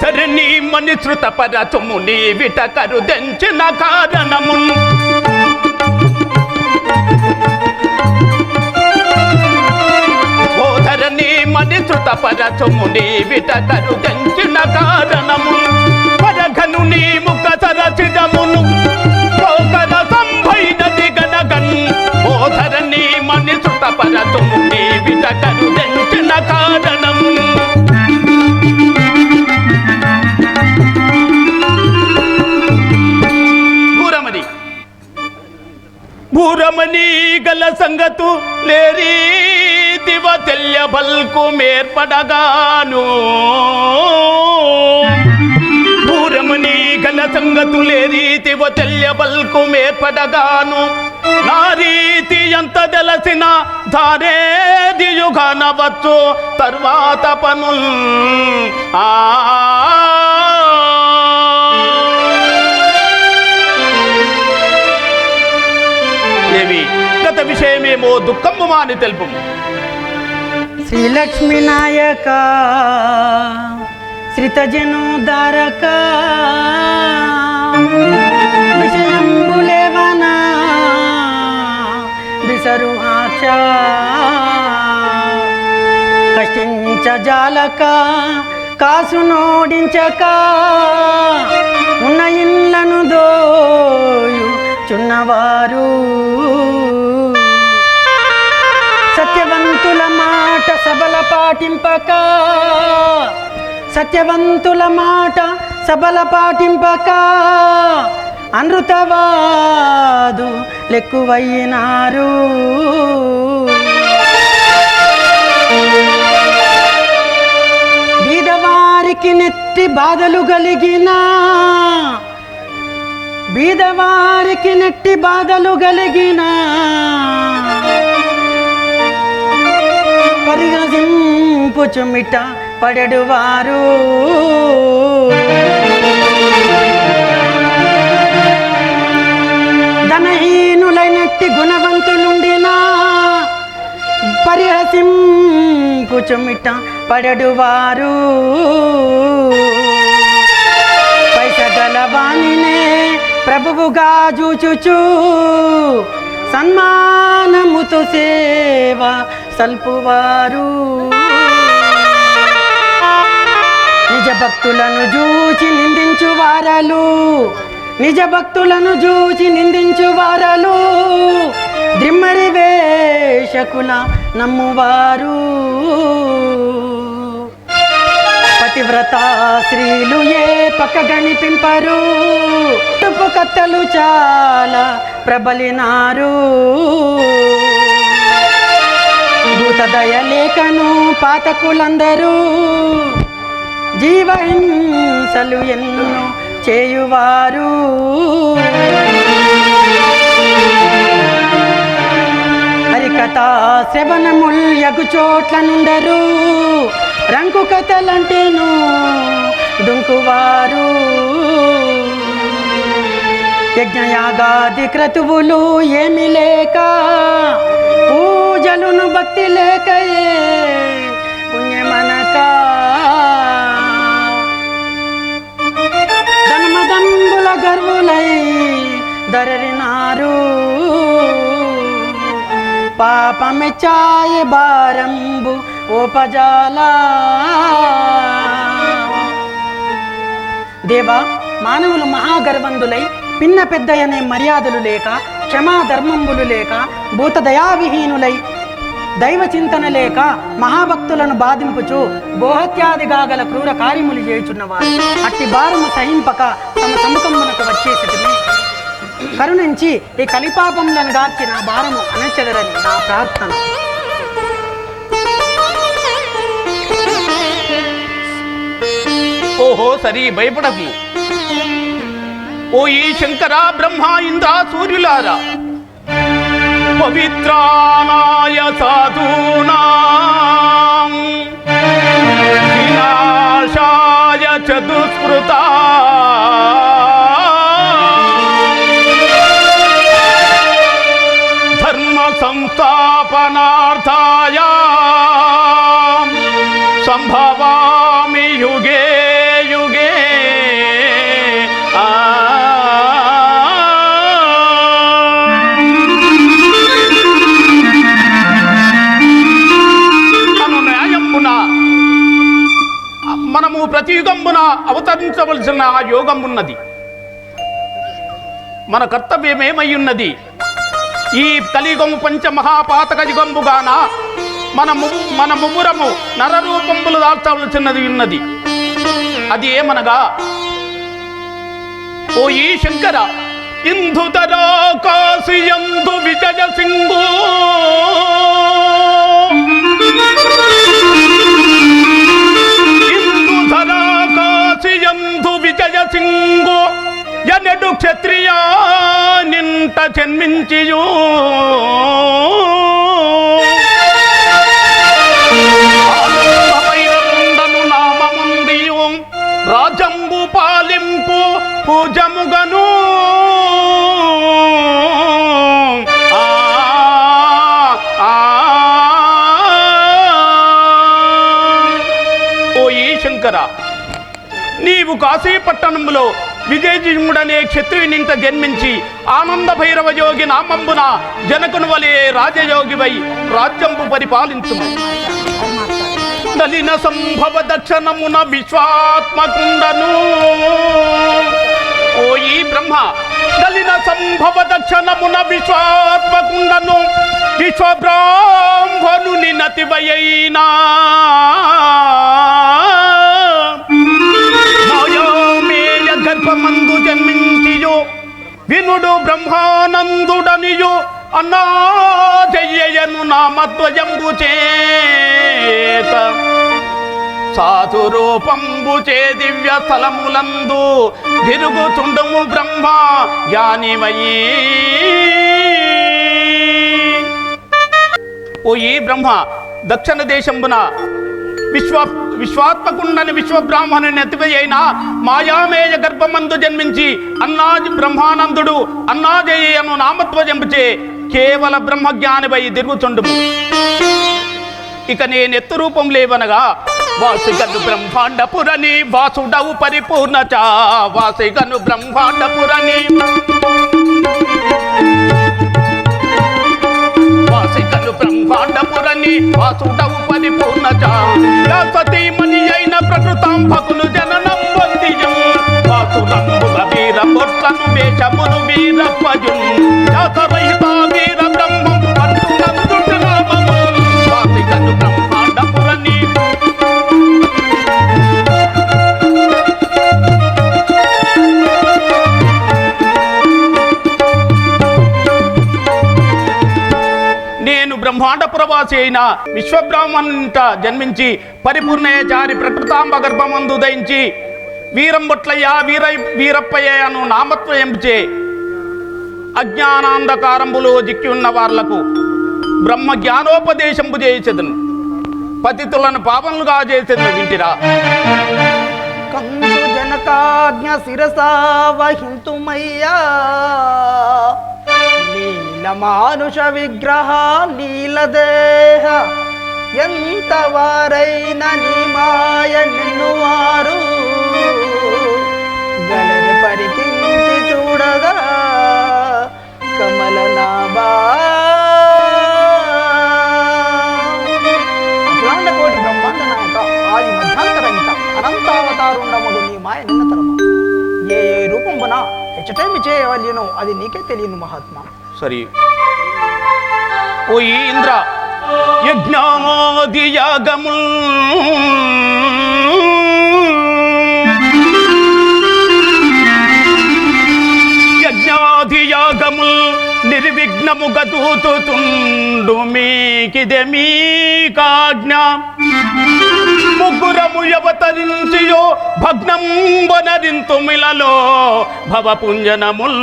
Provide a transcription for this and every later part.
సోదరిని మని శృత పరచుము నీ విట కరుదెంచిన కారణమున్ ఓధరణి మని శృత పరచుము నీ విట కరుదెంచిన కారణమున్ పరఘను నీ ముఖ సరసిజమును సంగతు లేరీ దివ తెల్య బల్కు మేర్పడగాను. పూరముని గల సంగతు లేరీ దివ తెల్య బల్కు మేర్పడగాను. నా రీతి ఎంత తెలిసిన ధారేది యుగనవచ్చు తర్వాత పనుల్. ఆ దేవి గత విషయమేమో దుఃఖము అని తెలుపు శ్రీలక్ష్మీ నాయక శ్రితజనోదారక విషయంబులేవనా విసరు ఆక్ష కష్టించ జాలక కాసు నోడించక ఉన్న ఇళ్ళను దోయు చున్నవారు పాటింపక. సత్యవంతుల మాట సబల పాటింపక. అనృతవాదు లెక్కువయ్యినారు బీదవారికి నెత్తి బాధలు కలిగిన బీదవారికి నెట్టి బాధలు కలిగిన పరిగసింపు చుమిట పడడువారు? ధనహీనులైనట్టి గుణవంతులుండినా పరిహసింపు చుమిట పడడువారు. వాణినే ప్రభువుగా చూచుచూ సన్మానముతో సేవ సల్పువారు నిజ భక్తులను చూచి నిందించు వారలు. నిజ భక్తులను చూచి నిందించు వారలు. ద్రిమ్మరి వేషకుల నమ్మువారు. పతివ్రత స్త్రీలు ఏ పక్క గణిపింపరు తుప్పు కత్తలు చాలా ప్రబలినారు. దూత దయలేఖను పాతకులందరూ జీవహింసలు ఎన్నో చేయువారు. హరికథ శ్రవణముల్ యగు చోట్ల నుండరు రంకు కథలంటేను దుంకువారు. యజ్ఞయాగాది క్రతువులు ఏమి లేక పాపమెచ్చాయ భారంబు ఓపజాలా దేవా మానవులు మహాగర్వందులై పిన్న పెద్దయనే మర్యాదలు లేక క్షమా ధర్మంబులు లేక భూత దయావిహీనులై దైవ చింతన లేక మహాభక్తులను బాధింపుచు గోహత్యాదిగా గల క్రూర కార్యములు చేయుచున్నవారు. అట్టి భారము సహింపక తమ సముఖమునకు వచ్చేసి కరుణించి ఈ కలిపాపములను గార్చి నా భారము అనచెదరని నా ప్రార్థన. ఓహో సరి భయపడకు. ఓ ఈ శంకర బ్రహ్మ ఇంద్ర సూర్యులారా. పవిత్రాయ సాధూనా. వినాశాయ संस्थापनार्थाय యుగే యుగే युगे। మనము ప్రతి యుగంబున అవతరించవలసిన యోగం ఉన్నది మన కర్తవ్యం ఏమై ఉన్నది? ఈ తలిగొంగు పంచ మహాపాతక జిగొంబుగాన మన ము- మన ముమ్మురము నరరూపంబులు దాల్చవలసినది ఉన్నది అది ఏమనగా ఓ ఈ శంకర ఇందుతరా కాశియందు విజయ సింగు జన్మించియు రాజంబు పాలింపు పూజముగను. ఆ, ఆ, ఓ ఈ శంకర నీవు కాశీపట్టణంలో విజయజిముడనే క్షత్రియునింత జన్మించి ఆనంద భైరవ యోగి నామంబున జనకును వలె రాజయోగివై రాజ్యంబు పరిపాలించు నలిన సంభవ దక్షణమున విశ్వాత్మకుండను. ఓ ఈ బ్రహ్మ నలిన సంభవ దక్షణమున విశ్వాత్మకుండను. విశ్వబ్రాహ్మణుని నతివయైనా. మాయామేయ గర్భమందు జన్మించియో వినుడు బ్రహ్మానందుడనియు అన్నా జయ్యను నామద్వయంబు చేత. సాధు రూపంబు చే దివ్య స్థలములందు తిరుగుచుండము బ్రహ్మ జ్ఞానిమయీ ఓ ఈ బ్రహ్మ దక్షిణ దేశంబున విశ్వ విశ్వాత్మకుండని విశ్వబ్రాహ్మణుని ఎత్తిపోయిన మాయామేయ గర్భమందు జన్మించి అన్నాజి బ్రహ్మానందుడు అన్నాజయ్యను నామత్వజంపుచే కేవల బ్రహ్మజ్ఞానిపై తిరుగుచుండుము ఇక నేను ఎత్తు రూపం లేవనగా వాసిగను బ్రహ్మాండపురని వాసుడవు పరిపూర్ణ చా వాసిగను బ్రహ్మాండపురని వాసికలు బ్రహ్మాండపురని వాసుడవు పరిపూర్ణ సతీమణి అయిన ప్రకృతాంభకులు జననం పొందియం. వాసులంబుగ వీర పొట్లను వేషమును వీరప్పజు బ్రహ్మాండ ప్రవాసి అయిన విశ్వబ్రాహ్మణుంట జన్మించి పరిపూర్ణయచారి ప్రకృతాంబ గర్భమందు దయించి వీరంబొట్లయ్య వీర వీరప్పయ్య అను నామత్వయంచే అజ్ఞానాంధకారంబులో జిక్కి ఉన్న వార్లకు బ్రహ్మ జ్ఞానోపదేశంపు చేసేదను పతితులను పాపములుగా చేసేదను వింటిరా. కంసు జనకాజ్ఞ శిరసా వహింతుమయ్యా. మానుష విగ్రహ నీలదేహ. ఎంతవారైన నిమాయ నీ నిన్ను వారు. గలని పరికించి చూడగా కమలనాభా అఖిలాండ కోటి బ్రహ్మాండ నాయక ఆది మధ్యాంతరహిత అనంతావతారుండముడు నీ మాయ నిన్నతరమ. ఏ ఏ రూపంబున హెచ్చటేమి చేయవలెను అది నీకే తెలియను మహాత్మా. సరి. ఓ ఇంద్ర యజ్ఞాది యాగము. యజ్ఞాది యాగము నిర్విఘ్నముగా తూతుండు మీకిదే మీ కాజ్ఞ ముగ్గురము యవతరించియో భగ్నం వనరింతుమిలలో భవపుంజనముల్.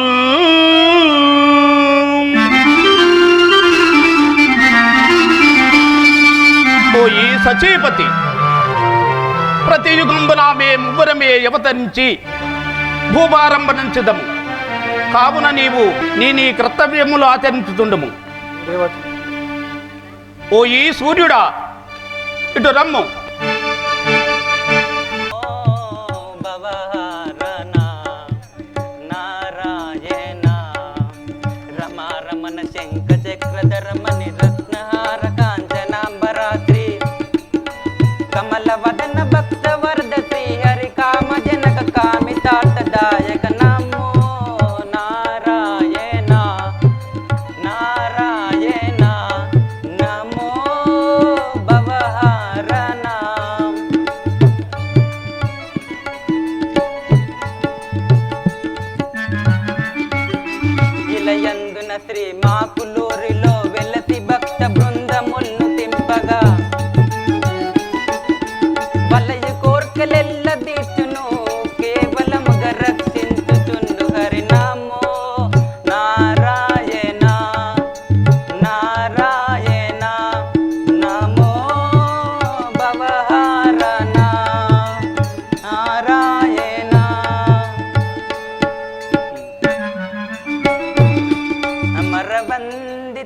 పోయి సచీపతి. ప్రతి యుగంబునామే ముగ్గురమే అవతరించి భూభారంభనించదము. కావున నీవు నీ నీ కర్తవ్యములు ఆచరించుతుండము ఓ ఈ సూర్యుడా ఇటు రమ్ము.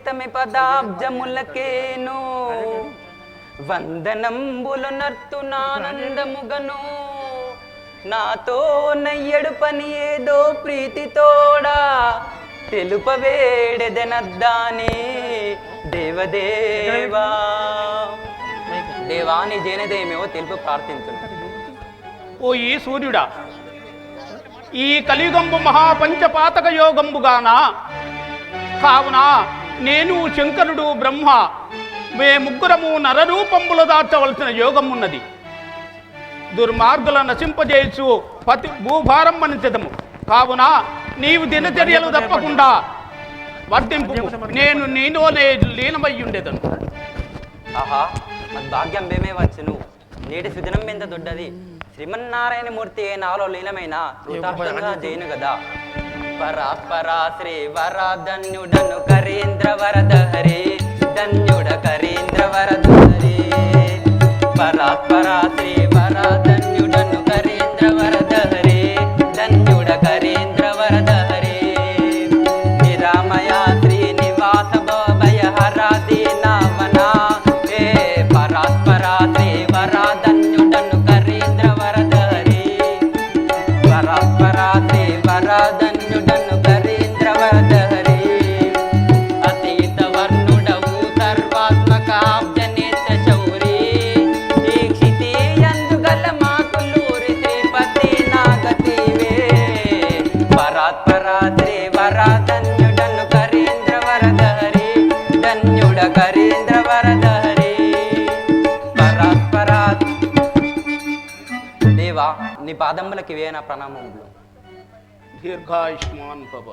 పాదములకేను వందనంబులు నర్తునానందముగను నాతో నయ్యడు పని ఏదో ప్రీతితోడా. తెలుపవేడెదనద్దాని దేవదేవా. దేవా నీ తెలుపు ప్రార్థించును. ఓ ఈ సూర్యుడా ఈ కలియుగంబు మహాపంచపాతక యోగంబుగానా కావున నేను శంకరుడు బ్రహ్మ. మే ముగ్గురము నరరూపంబులు దాచవలసిన యోగం ఉన్నది దుర్మార్గుల నశింపజేయచ్చు పతి భూభారం మనించదము కావున నీవు దినచర్యలు తప్పకుండా వర్తింపు నేను నీలోనే లీనమై ఉండేదను ఆహా మద్భాగ్యం మేమే వచ్చును. నేటి సుదినం ఎంత దొడ్డది? శ్రీమన్నారాయణ మూర్తి ఏ నాలో లీనమైన కృతార్థంగా జైను కదా పరాత్పరా శ్రీ వరధన్యుడను కరీంద్ర వరద హరి ధన్యుడ కరీంద్ర వరద హరి పరాత్పరా శ్రీ పాదములకి వేన ప్రణామములు. దీర్ఘాయుష్మాన్ భవ.